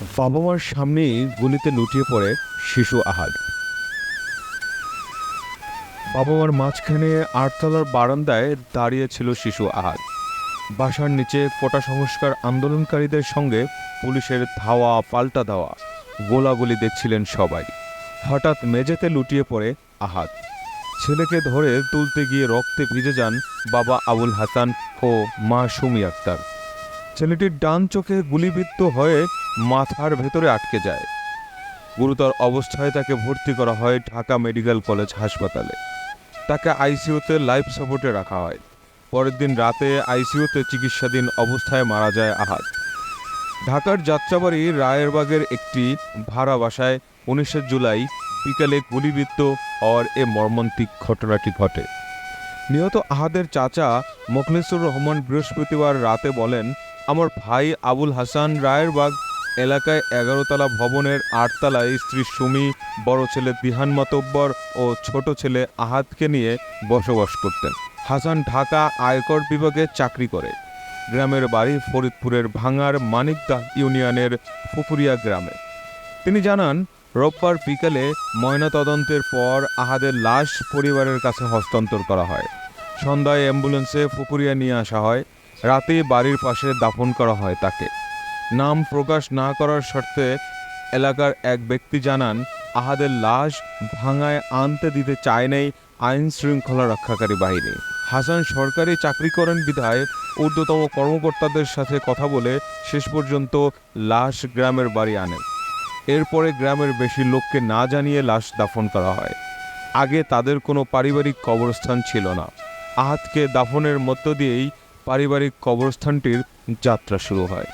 বাবা মার সামনেই গুলিতে লুটিয়ে পড়ে শিশু আহাদ বাবা মার মাঝখানে আটতলার বারান্দায় দাঁড়িয়ে ছিল শিশু আহাদ বাসার নিচে কোটা সংস্কার আন্দোলনকারীদের সঙ্গে পুলিশের ধাওয়া, পাল্টা দেওয়া গোলাগুলি দেখছিলেন সবাই। হঠাৎ মেঝেতে লুটিয়ে পড়ে আহাত ছেলেকে ধরে তুলতে গিয়ে রক্তে ভিজে যান বাবা আবুল হাসান ও মা সুমি আক্তার। ছেলেটির ডান চোখে গুলিবিদ্ধ হয়ে মাথার ভেতরে আটকে যায়। গুরুতর অবস্থায় তাকে ভর্তি করা হয় ঢাকা মেডিকেল কলেজ হাসপাতালে। তাকে আইসিইউতে লাইফ সাপোর্টে রাখা হয়। পরের দিন রাতে আইসিইউতে চিকিৎসাধীন অবস্থায় মারা যায় আহাদ ঢাকার যাত্রাবাড়ি রায়েরবাগের একটি ভাড়া বাসায় উনিশে জুলাই বিকালে গুলিবিদ্ধ হওয়ার এ মর্মান্তিক ঘটনাটি ঘটে। নিহত আহাদের চাচা মোখলেসুর রহমান বৃহস্পতিবার রাতে বলেন, আমার ভাই আবুল হাসান রায়েরবাগ এলাকায় এগারোতলা ভবনের আটতলায় স্ত্রী সুমি, বড় ছেলে বিহান মাতব্বর ও ছোট ছেলে আহাদকে নিয়ে বসবাস করতেন। হাসান ঢাকা আয়কর বিভাগে চাকরি করে। গ্রামের বাড়ি ফরিদপুরের ভাঙার মানিকদা ইউনিয়নের ফুপুরিয়া গ্রামে। তিনি জানান, রোববার বিকালে ময়নাতদন্তের পর আহাদের লাশ পরিবারের কাছে হস্তান্তর করা হয়। সন্ধ্যায় অ্যাম্বুলেন্সে ফুপুরিয়া নিয়ে আসা হয়। রাতে বাড়ির পাশে দাফন করা হয় তাকে। নাম প্রকাশ না করার শর্তে এলাকার এক ব্যক্তি জানান, আহাদের লাশ ভাঙায় আনতে দিতে চায় নাই আইন শৃঙ্খলা রক্ষাকারী বাহিনী। হাসান সরকারি চাকরি করেন বিধায় ঊর্ধ্বতম কর্মকর্তাদের সাথে কথা বলে শেষ পর্যন্ত লাশ গ্রামের বাড়ি আনেন এরপরে গ্রামের বেশি লোককে না জানিয়ে লাশ দাফন করা হয়। আগে তাদের কোনো পারিবারিক কবরস্থান ছিল না। আহাতকে দাফনের মধ্য দিয়েই পারিবারিক কবরস্থানটির যাত্রা শুরু হয়।